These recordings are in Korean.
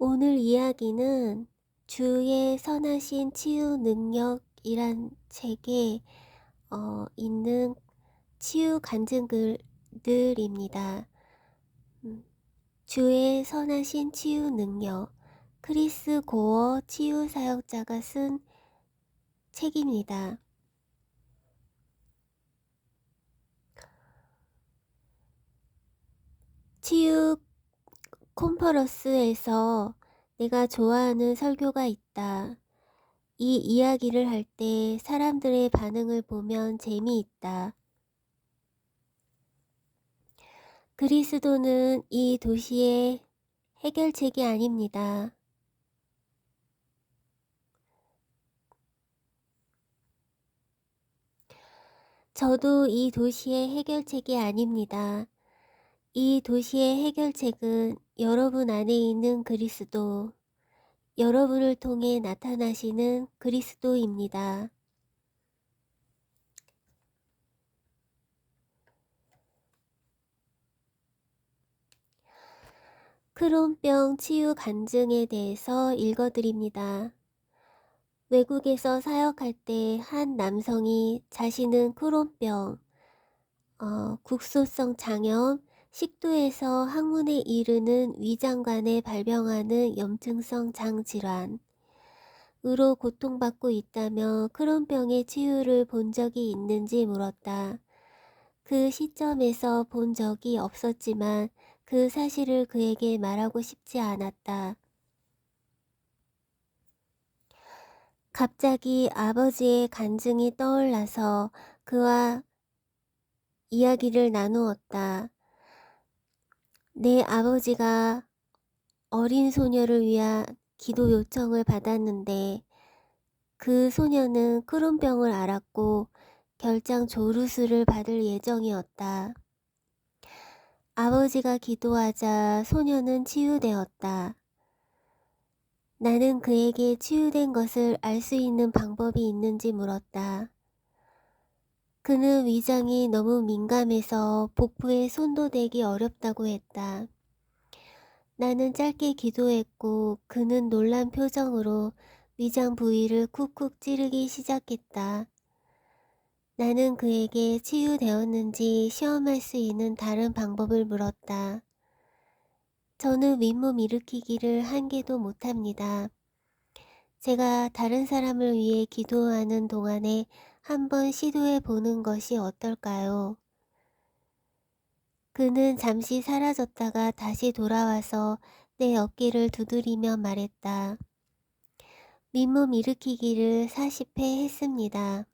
오늘 이야기는 주의 선하신 치유 능력이란 책에 어, 있는 치유 간증글들입니다. 음, 주의 선하신 치유 능력 크리스 고어 치유 사역자가 쓴 책입니다. 치유 콘퍼런스에서 내가 좋아하는 설교가 있다. 이 이야기를 할 때 사람들의 반응을 보면 재미있다. 그리스도는 이 도시의 해결책이 아닙니다. 저도 이 도시의 해결책이 아닙니다. 이 도시의 해결책은 여러분 안에 있는 그리스도, 여러분을 통해 나타나시는 그리스도입니다. 크론병 치유 간증에 대해서 읽어드립니다. 외국에서 사역할 때 한 남성이 자신은 크론병, 어, 국소성 장염, 식도에서 항문에 이르는 위장관에 발병하는 염증성 장질환, 으로 고통받고 있다며 크론병의 치유를 본 적이 있는지 물었다. 그 시점에서 본 적이 없었지만 그 사실을 그에게 말하고 싶지 않았다. 갑자기 아버지의 간증이 떠올라서 그와 이야기를 나누었다. 내 아버지가 어린 소녀를 위한 기도 요청을 받았는데 그 소녀는 크론병을 앓았고 결장 조루수를 받을 예정이었다. 아버지가 기도하자 소녀는 치유되었다. 나는 그에게 치유된 것을 알 수 있는 방법이 있는지 물었다. 그는 위장이 너무 민감해서 복부에 손도 대기 어렵다고 했다. 나는 짧게 기도했고 그는 놀란 표정으로 위장 부위를 쿡쿡 찌르기 시작했다. 나는 그에게 치유되었는지 시험할 수 있는 다른 방법을 물었다. 저는 윗몸 일으키기를 한 개도 못합니다. 제가 다른 사람을 위해 기도하는 동안에 한번 시도해 보는 것이 어떨까요? 그는 잠시 사라졌다가 다시 돌아와서 내 어깨를 두드리며 말했다. 윗몸 일으키기를 40회 했습니다.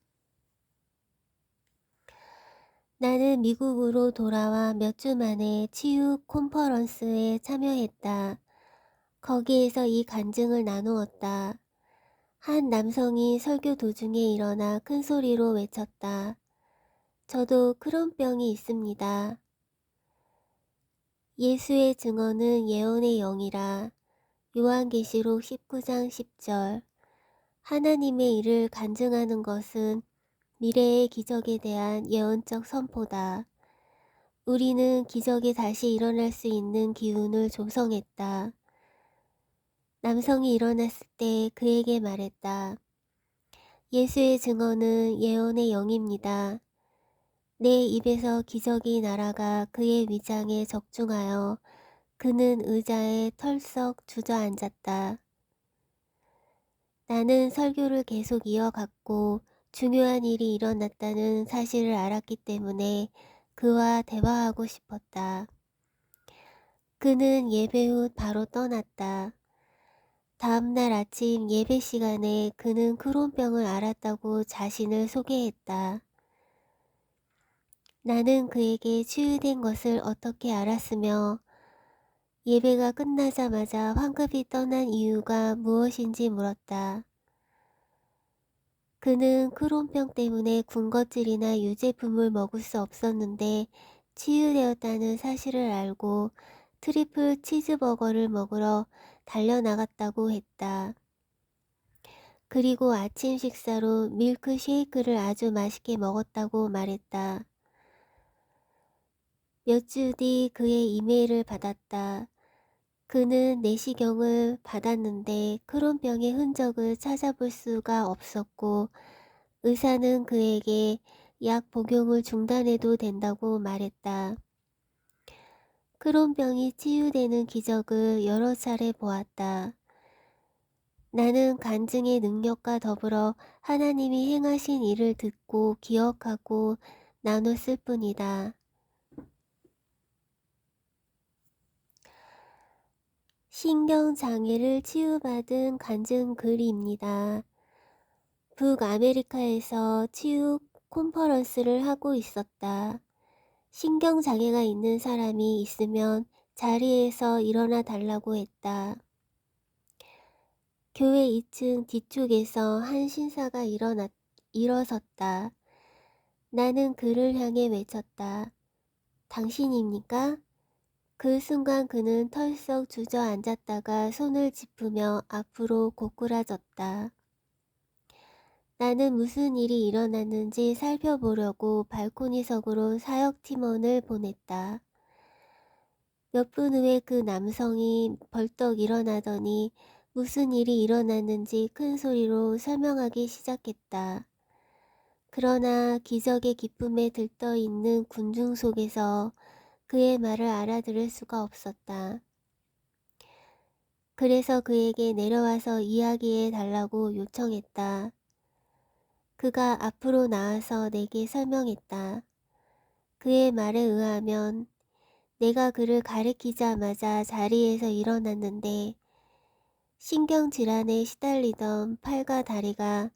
나는 미국으로 돌아와 몇 주 만에 치유 콘퍼런스에 참여했다. 거기에서 이 간증을 나누었다. 한 남성이 설교 도중에 일어나 큰 소리로 외쳤다. 저도 크론병이 있습니다. 예수의 증언은 예언의 영이라 요한계시록 19장 10절 하나님의 일을 간증하는 것은 미래의 기적에 대한 예언적 선포다. 우리는 기적이 다시 일어날 수 있는 기운을 조성했다. 남성이 일어났을 때 그에게 말했다. 예수의 증언은 예언의 영입니다. 내 입에서 기적이 날아가 그의 위장에 적중하여 그는 의자에 털썩 주저앉았다. 나는 설교를 계속 이어갔고 중요한 일이 일어났다는 사실을 알았기 때문에 그와 대화하고 싶었다. 그는 예배 후 바로 떠났다. 다음날 아침 예배 시간에 그는 크론병을 앓았다고 자신을 소개했다. 나는 그에게 치유된 것을 어떻게 알았으며 예배가 끝나자마자 황급히 떠난 이유가 무엇인지 물었다. 그는 크론병 때문에 군것질이나 유제품을 먹을 수 없었는데 치유되었다는 사실을 알고 트리플 치즈버거를 먹으러 달려나갔다고 했다. 그리고 아침 식사로 밀크 쉐이크를 아주 맛있게 먹었다고 말했다. 몇 주 뒤 그의 이메일을 받았다. 그는 내시경을 받았는데 크론병의 흔적을 찾아볼 수가 없었고 의사는 그에게 약 복용을 중단해도 된다고 말했다. 크론병이 치유되는 기적을 여러 차례 보았다. 나는 간증의 능력과 더불어 하나님이 행하신 일을 듣고 기억하고 나눴을 뿐이다. 신경장애를 치유받은 간증 글입니다. 북아메리카에서 치유 콘퍼런스를 하고 있었다. 신경장애가 있는 사람이 있으면 자리에서 일어나 달라고 했다. 교회 2층 뒤쪽에서 한 신사가 일어났, 일어섰다. 나는 그를 향해 외쳤다. 당신입니까? 그 순간 그는 털썩 주저앉았다가 손을 짚으며 앞으로 고꾸라졌다. 나는 무슨 일이 일어났는지 살펴보려고 발코니석으로 사역 팀원을 보냈다. 몇 분 후에 그 남성이 벌떡 일어나더니 무슨 일이 일어났는지 큰 소리로 설명하기 시작했다. 그러나 기적의 기쁨에 들떠 있는 군중 속에서 그의 말을 알아들을 수가 없었다. 그래서 그에게 내려와서 이야기해 달라고 요청했다. 그가 앞으로 나와서 내게 설명했다. 그의 말에 의하면 내가 그를 가리키자마자 자리에서 일어났는데 신경질환에 시달리던 팔과 다리가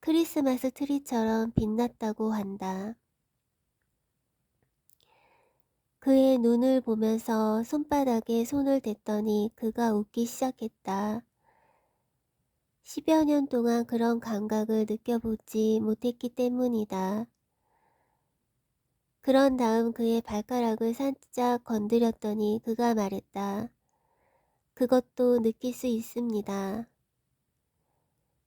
크리스마스 트리처럼 빛났다고 한다. 그의 눈을 보면서 손바닥에 손을 댔더니 그가 웃기 시작했다. 10여 년 동안 그런 감각을 느껴보지 못했기 때문이다. 그런 다음 그의 발가락을 살짝 건드렸더니 그가 말했다. 그것도 느낄 수 있습니다.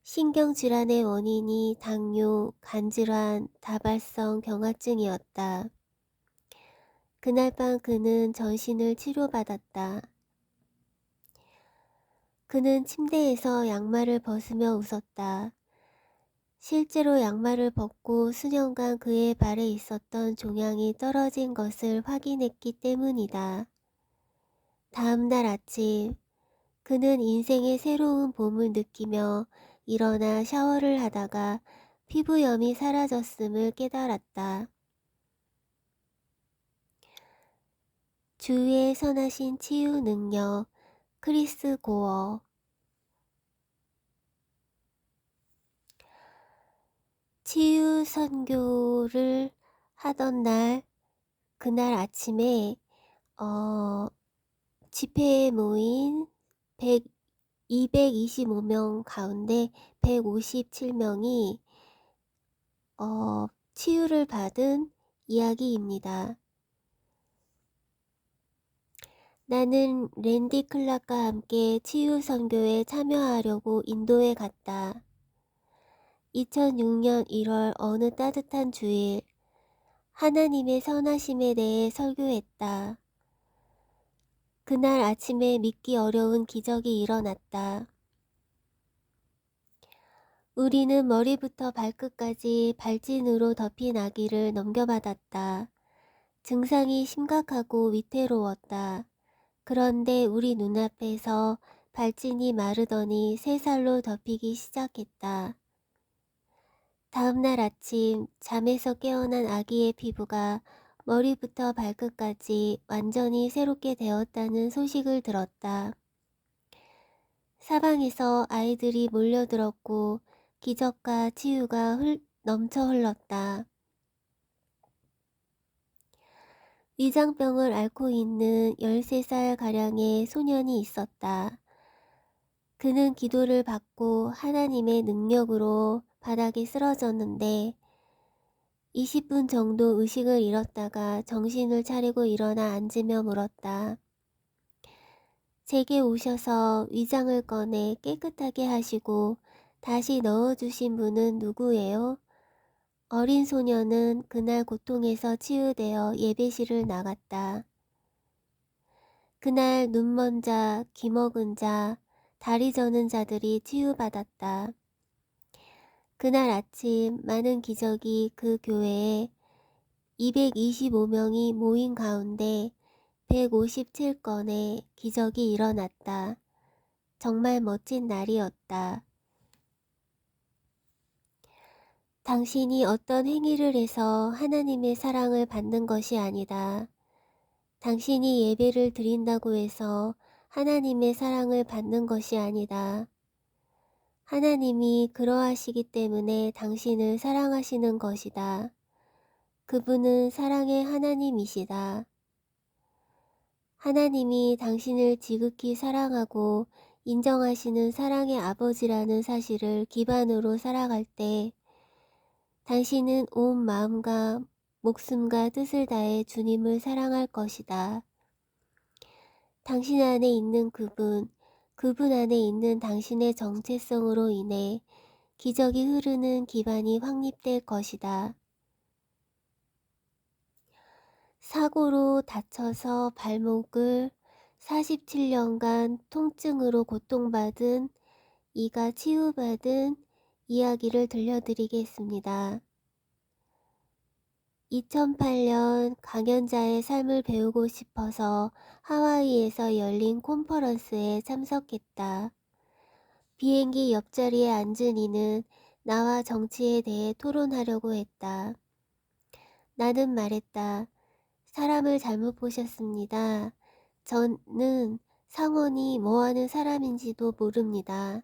신경질환의 원인이 당뇨, 간질환, 다발성 경화증이었다. 그날 밤 그는 전신을 치료받았다. 그는 침대에서 양말을 벗으며 웃었다. 실제로 양말을 벗고 수년간 그의 발에 있었던 종양이 떨어진 것을 확인했기 때문이다. 다음 날 아침, 그는 인생의 새로운 봄을 느끼며 일어나 샤워를 하다가 피부염이 사라졌음을 깨달았다. 주위에 선하신 치유 능력, 크리스 고어 치유 선교를 하던 날, 그날 아침에, 어, 집회에 모인 100, 225명 가운데 157명이, 어, 치유를 받은 이야기입니다. 나는 랜디 클락과 함께 치유 선교에 참여하려고 인도에 갔다. 2006년 1월 어느 따뜻한 주일, 하나님의 선하심에 대해 설교했다. 그날 아침에 믿기 어려운 기적이 일어났다. 우리는 머리부터 발끝까지 발진으로 덮인 아기를 넘겨받았다. 증상이 심각하고 위태로웠다. 그런데 우리 눈앞에서 발진이 마르더니 세 살로 덮이기 시작했다. 다음날 아침 잠에서 깨어난 아기의 피부가 머리부터 발끝까지 완전히 새롭게 되었다는 소식을 들었다. 사방에서 아이들이 몰려들었고 기적과 치유가 흘, 넘쳐 흘렀다. 위장병을 앓고 있는 13살 가량의 소년이 있었다. 그는 기도를 받고 하나님의 능력으로 바닥에 쓰러졌는데 20분 정도 의식을 잃었다가 정신을 차리고 일어나 앉으며 물었다. 제게 오셔서 위장을 꺼내 깨끗하게 하시고 다시 넣어주신 분은 누구예요? 어린 소녀는 그날 고통에서 치유되어 예배실을 나갔다. 그날 눈먼 자, 귀먹은 자, 다리 저는 자들이 치유받았다. 그날 아침 많은 기적이 그 교회에 225명이 모인 가운데 157건의 기적이 일어났다. 정말 멋진 날이었다. 당신이 어떤 행위를 해서 하나님의 사랑을 받는 것이 아니다. 당신이 예배를 드린다고 해서 하나님의 사랑을 받는 것이 아니다. 하나님이 그러하시기 때문에 당신을 사랑하시는 것이다. 그분은 사랑의 하나님이시다. 하나님이 당신을 지극히 사랑하고 인정하시는 사랑의 아버지라는 사실을 기반으로 살아갈 때 당신은 온 마음과 목숨과 뜻을 다해 주님을 사랑할 것이다. 당신 안에 있는 그분, 그분 안에 있는 당신의 정체성으로 인해 기적이 흐르는 기반이 확립될 것이다. 사고로 다쳐서 발목을 47년간 통증으로 고통받은 이가 치유받은 이야기를 들려드리겠습니다. 2008년 강연자의 삶을 배우고 싶어서 하와이에서 열린 콘퍼런스에 참석했다. 비행기 옆자리에 앉은 이는 나와 정치에 대해 토론하려고 했다. 나는 말했다. 사람을 잘못 보셨습니다. 저는 상원이 뭐 하는 사람인지도 모릅니다.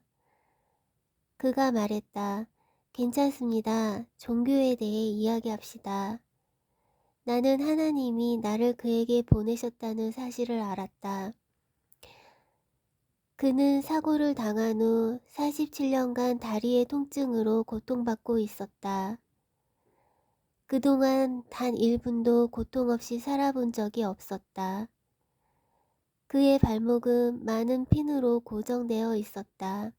그가 말했다. 괜찮습니다. 종교에 대해 이야기합시다. 나는 하나님이 나를 그에게 보내셨다는 사실을 알았다. 그는 사고를 당한 후 47년간 다리의 통증으로 고통받고 있었다. 그동안 단 1분도 고통 없이 살아본 적이 없었다. 그의 발목은 많은 핀으로 고정되어 있었다.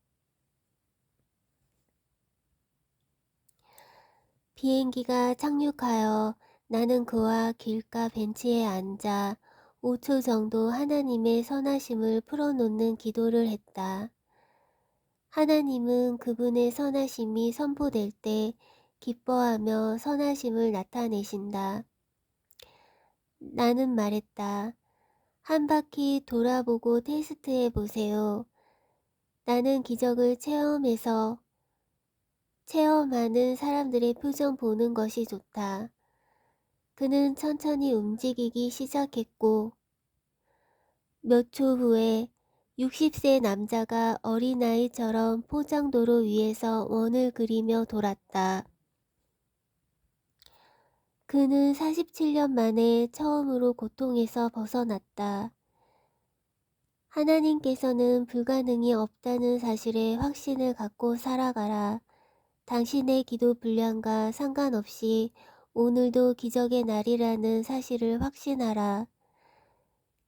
비행기가 착륙하여 나는 그와 길가 벤치에 앉아 5초 정도 하나님의 선하심을 풀어놓는 기도를 했다. 하나님은 그분의 선하심이 선포될 때 기뻐하며 선하심을 나타내신다. 나는 말했다. 한 바퀴 돌아보고 테스트해 보세요. 나는 기적을 체험해서 체험하는 사람들의 표정 보는 것이 좋다. 그는 천천히 움직이기 시작했고 몇 초 후에 60세 남자가 어린아이처럼 포장도로 위에서 원을 그리며 돌았다. 그는 47년 만에 처음으로 고통에서 벗어났다. 하나님께서는 불가능이 없다는 사실에 확신을 갖고 살아가라. 당신의 기도 분량과 상관없이 오늘도 기적의 날이라는 사실을 확신하라.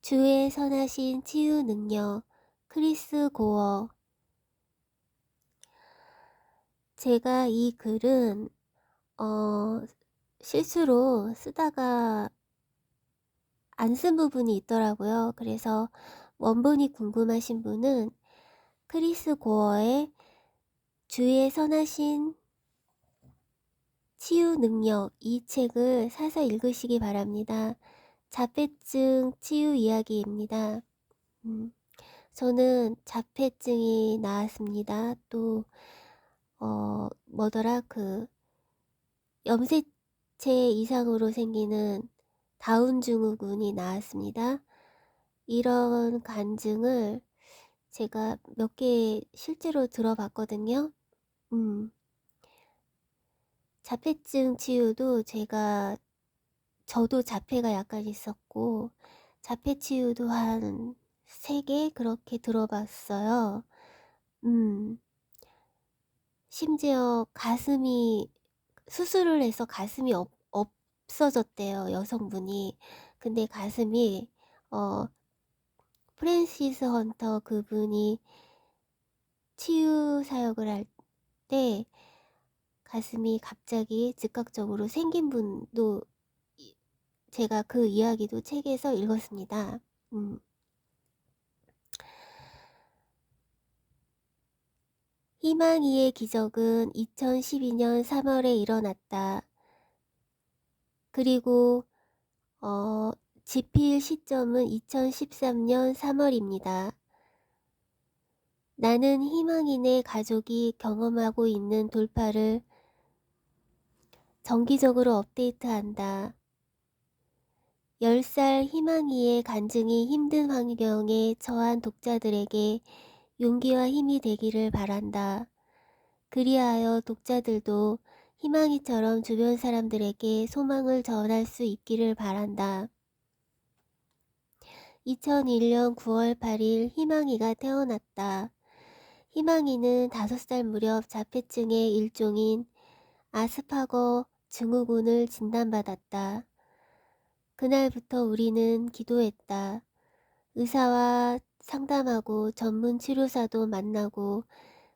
주의 선하신 치유 능력, 크리스 고어. 제가 이 글은, 어, 실수로 쓰다가 안 쓴 부분이 있더라고요. 그래서 원본이 궁금하신 분은 크리스 고어의 주의 선하신 치유 능력 이 책을 사서 읽으시기 바랍니다. 자폐증 치유 이야기입니다. 음, 저는 자폐증이 나왔습니다. 또, 어, 뭐더라, 그, 염색 제 이상으로 생기는 다운 증후군이 나왔습니다. 이런 간증을 제가 몇 개 실제로 들어봤거든요. 음. 자폐증 치유도 제가 저도 자폐가 약간 있었고 자폐 치유도 한 세 개 그렇게 들어봤어요. 음. 심지어 가슴이 수술을 해서 가슴이 없, 없어졌대요, 여성분이. 근데 가슴이, 어, 프랜시스 헌터 그분이 치유 사역을 할 때 가슴이 갑자기 즉각적으로 생긴 분도 제가 그 이야기도 책에서 읽었습니다. 음. 희망이의 기적은 2012년 3월에 일어났다. 그리고 어, 지필 시점은 2013년 3월입니다. 나는 희망인의 가족이 경험하고 있는 돌파를 정기적으로 업데이트한다. 10살 희망이의 간증이 힘든 환경에 처한 독자들에게 용기와 힘이 되기를 바란다. 그리하여 독자들도 희망이처럼 주변 사람들에게 소망을 전할 수 있기를 바란다. 2001년 9월 8일 희망이가 태어났다. 희망이는 5살 무렵 자폐증의 일종인 아스파거 증후군을 진단받았다. 그날부터 우리는 기도했다. 의사와 상담하고 전문 치료사도 만나고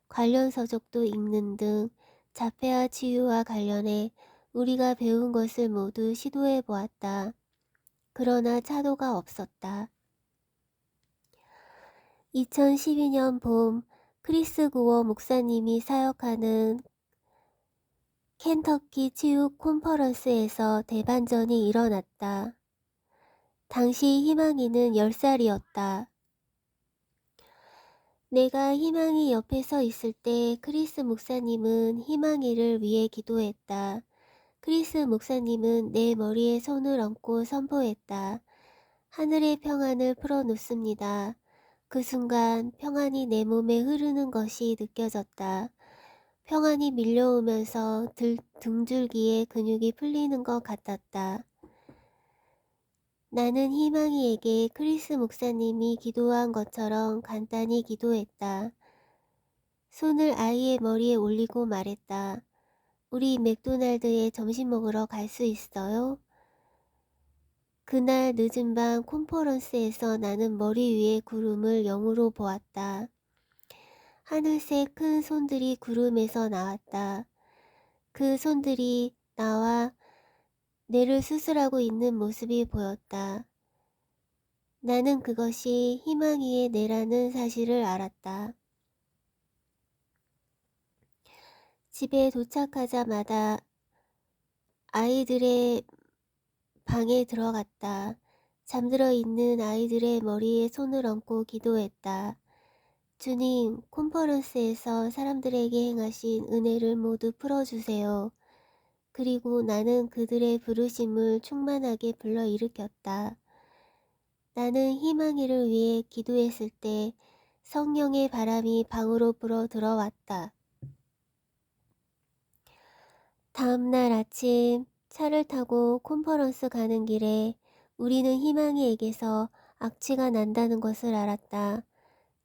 관련 서적도 읽는 등 자폐아 치유와 관련해 우리가 배운 것을 모두 시도해 보았다. 그러나 차도가 없었다. 2012년 봄 크리스 구워 목사님이 사역하는 켄터키 치유 콘퍼런스에서 대반전이 일어났다. 당시 희망이는 10살이었다. 내가 희망이 옆에 서 있을 때 크리스 목사님은 희망이를 위해 기도했다. 크리스 목사님은 내 머리에 손을 얹고 선포했다. 하늘의 평안을 풀어놓습니다. 그 순간 평안이 내 몸에 흐르는 것이 느껴졌다. 평안이 밀려오면서 들, 등줄기에 근육이 풀리는 것 같았다. 나는 희망이에게 크리스 목사님이 기도한 것처럼 간단히 기도했다. 손을 아이의 머리에 올리고 말했다. 우리 맥도날드에 점심 먹으러 갈 수 있어요? 그날 늦은 밤 콘퍼런스에서 나는 머리 위에 구름을 영으로 보았다. 하늘색 큰 손들이 구름에서 나왔다. 그 손들이 나와 뇌를 수술하고 있는 모습이 보였다. 나는 그것이 희망이의 뇌라는 사실을 알았다. 집에 도착하자마자 아이들의 방에 들어갔다. 잠들어 있는 아이들의 머리에 손을 얹고 기도했다. 주님, 콘퍼런스에서 사람들에게 행하신 은혜를 모두 풀어주세요. 그리고 나는 그들의 부르심을 충만하게 불러일으켰다. 나는 희망이를 위해 기도했을 때 성령의 바람이 방으로 불어 들어왔다. 다음날 아침 차를 타고 콘퍼런스 가는 길에 우리는 희망이에게서 악취가 난다는 것을 알았다.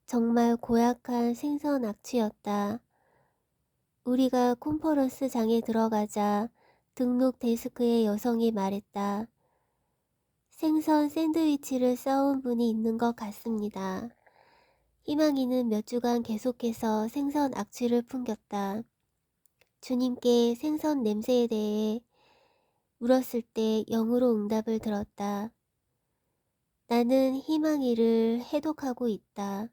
정말 고약한 생선 악취였다. 우리가 콘퍼런스 장에 들어가자 등록 데스크의 여성이 말했다. 생선 샌드위치를 싸온 분이 있는 것 같습니다. 희망이는 몇 주간 계속해서 생선 악취를 풍겼다. 주님께 생선 냄새에 대해 물었을 때 영으로 응답을 들었다. 나는 희망이를 해독하고 있다.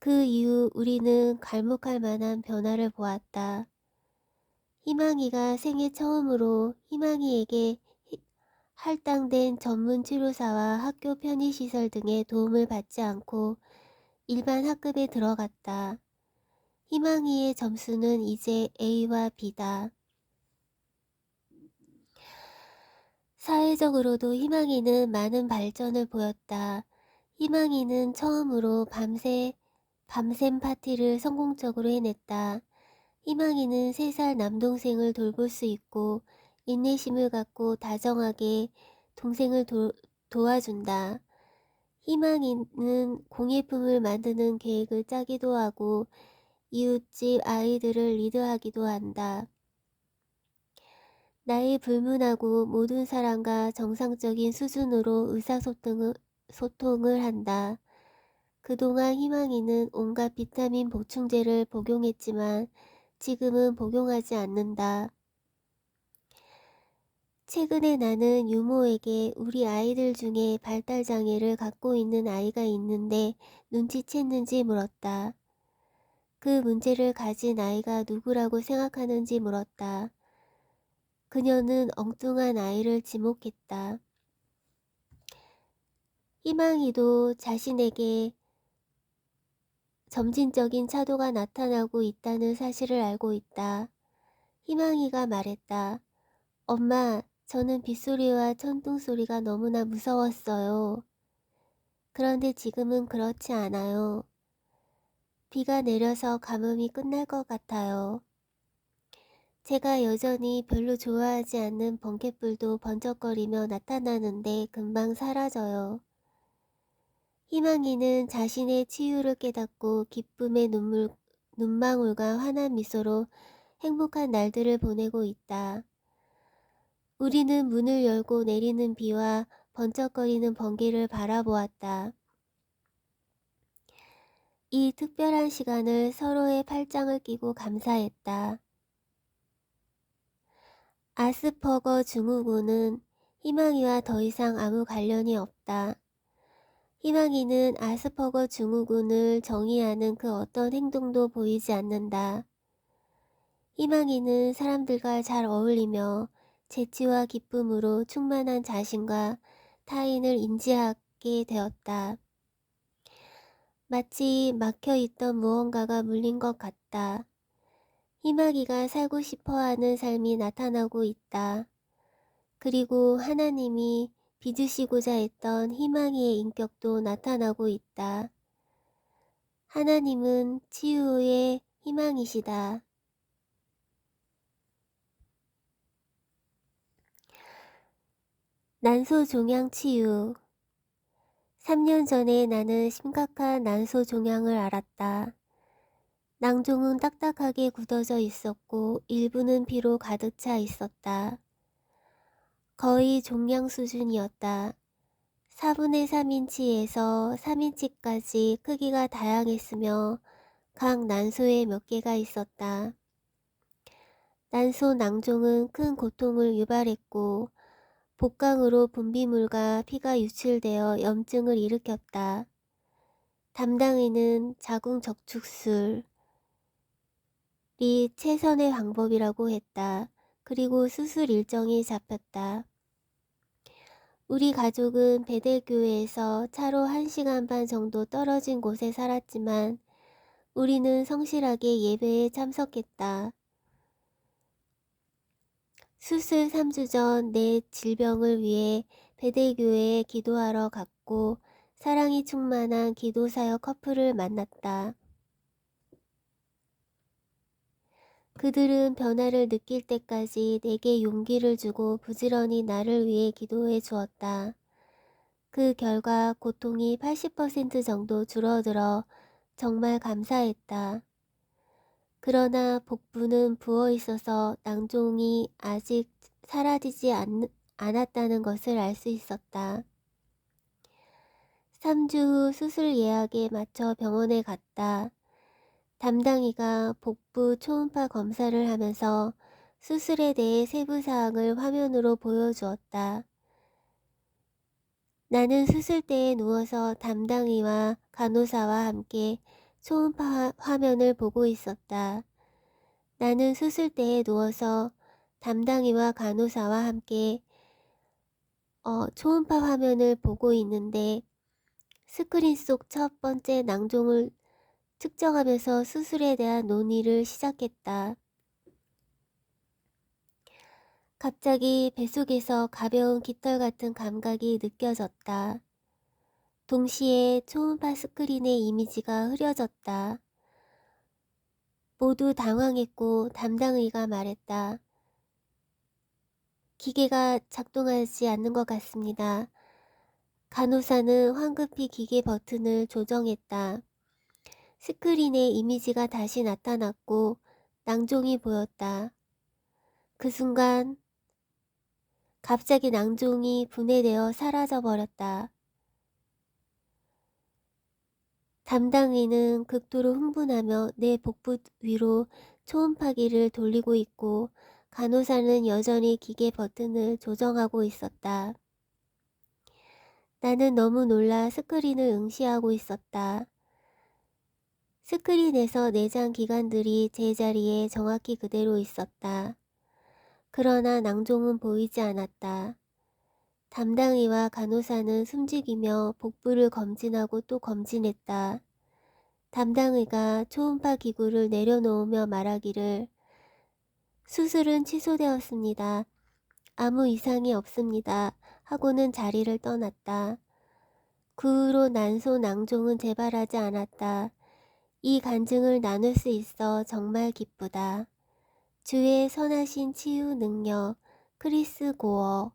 그 이후 우리는 갈목할 만한 변화를 보았다. 희망이가 생애 처음으로 희망이에게 할당된 전문 치료사와 학교 편의시설 등의 도움을 받지 않고 일반 학급에 들어갔다. 희망이의 점수는 이제 A와 B다. 사회적으로도 희망이는 많은 발전을 보였다. 희망이는 처음으로 밤새 밤샘 파티를 성공적으로 해냈다. 희망이는 세살 남동생을 돌볼 수 있고 인내심을 갖고 다정하게 동생을 도, 도와준다. 희망이는 공예품을 만드는 계획을 짜기도 하고 이웃집 아이들을 리드하기도 한다. 나의 불문하고 모든 사람과 정상적인 수준으로 의사소통을 소통을 한다. 그동안 희망이는 온갖 비타민 보충제를 복용했지만 지금은 복용하지 않는다. 최근에 나는 유모에게 우리 아이들 중에 발달장애를 갖고 있는 아이가 있는데 눈치챘는지 물었다. 그 문제를 가진 아이가 누구라고 생각하는지 물었다. 그녀는 엉뚱한 아이를 지목했다. 희망이도 자신에게 점진적인 차도가 나타나고 있다는 사실을 알고 있다. 희망이가 말했다. 엄마, 저는 빗소리와 천둥소리가 너무나 무서웠어요. 그런데 지금은 그렇지 않아요. 비가 내려서 가뭄이 끝날 것 같아요. 제가 여전히 별로 좋아하지 않는 번갯불도 번쩍거리며 나타나는데 금방 사라져요. 희망이는 자신의 치유를 깨닫고 기쁨의 눈물, 눈망울과 환한 미소로 행복한 날들을 보내고 있다. 우리는 문을 열고 내리는 비와 번쩍거리는 번개를 바라보았다. 이 특별한 시간을 서로의 팔짱을 끼고 감사했다. 아스퍼거 증후군은 희망이와 더 이상 아무 관련이 없다. 희망이는 아스퍼거 증후군을 정의하는 그 어떤 행동도 보이지 않는다. 희망이는 사람들과 잘 어울리며 재치와 기쁨으로 충만한 자신과 타인을 인지하게 되었다. 마치 막혀 있던 무언가가 물린 것 같다. 희망이가 살고 싶어 하는 삶이 나타나고 있다. 그리고 하나님이 빚으시고자 했던 희망이의 인격도 나타나고 있다. 하나님은 치유의 희망이시다. 난소 종양 치유 3년 전에 나는 심각한 난소 종양을 알았다. 낭종은 딱딱하게 굳어져 있었고 일부는 피로 가득 차 있었다. 거의 종양 수준이었다. 4분의 3인치에서 3인치까지 크기가 다양했으며 각 난소에 몇 개가 있었다. 난소 낭종은 큰 고통을 유발했고 복강으로 분비물과 피가 유출되어 염증을 일으켰다. 담당인은 자궁 적축술 이 최선의 방법이라고 했다. 그리고 수술 일정이 잡혔다. 우리 가족은 베델교회에서 차로 1시간 반 정도 떨어진 곳에 살았지만 우리는 성실하게 예배에 참석했다. 수술 3주 전 내 질병을 위해 베델교회에 기도하러 갔고 사랑이 충만한 기도사역 커플을 만났다. 그들은 변화를 느낄 때까지 내게 용기를 주고 부지런히 나를 위해 기도해 주었다. 그 결과 고통이 80% 정도 줄어들어 정말 감사했다. 그러나 복부는 부어 있어서 낭종이 아직 사라지지 않, 않았다는 것을 알 수 있었다. 3주 후 수술 예약에 맞춰 병원에 갔다. 담당이가 복부 초음파 검사를 하면서 수술에 대해 세부사항을 화면으로 보여주었다. 나는 수술대에 누워서 담당이와 간호사와 함께 초음파 화면을 보고 있었다. 나는 수술대에 누워서 담당이와 간호사와 함께 어, 초음파 화면을 보고 있는데 스크린 속 첫 번째 낭종을 측정하면서 수술에 대한 논의를 시작했다. 갑자기 뱃속에서 가벼운 깃털 같은 감각이 느껴졌다. 동시에 초음파 스크린의 이미지가 흐려졌다. 모두 당황했고 담당의가 말했다. 기계가 작동하지 않는 것 같습니다. 간호사는 황급히 기계 버튼을 조정했다. 스크린에 이미지가 다시 나타났고 낭종이 보였다. 그 순간 갑자기 낭종이 분해되어 사라져 버렸다. 담당인은 극도로 흥분하며 내 복부 위로 초음파기를 돌리고 있고 간호사는 여전히 기계 버튼을 조정하고 있었다. 나는 너무 놀라 스크린을 응시하고 있었다. 스크린에서 내장 기관들이 제자리에 정확히 그대로 있었다. 그러나 낭종은 보이지 않았다. 담당의와 간호사는 숨죽이며 복부를 검진하고 또 검진했다. 담당의가 초음파 기구를 내려놓으며 말하기를 수술은 취소되었습니다. 아무 이상이 없습니다. 하고는 자리를 떠났다. 그 후로 난소 낭종은 재발하지 않았다. 이 간증을 나눌 수 있어 정말 기쁘다. 주의 선하신 치유 능력 크리스 고어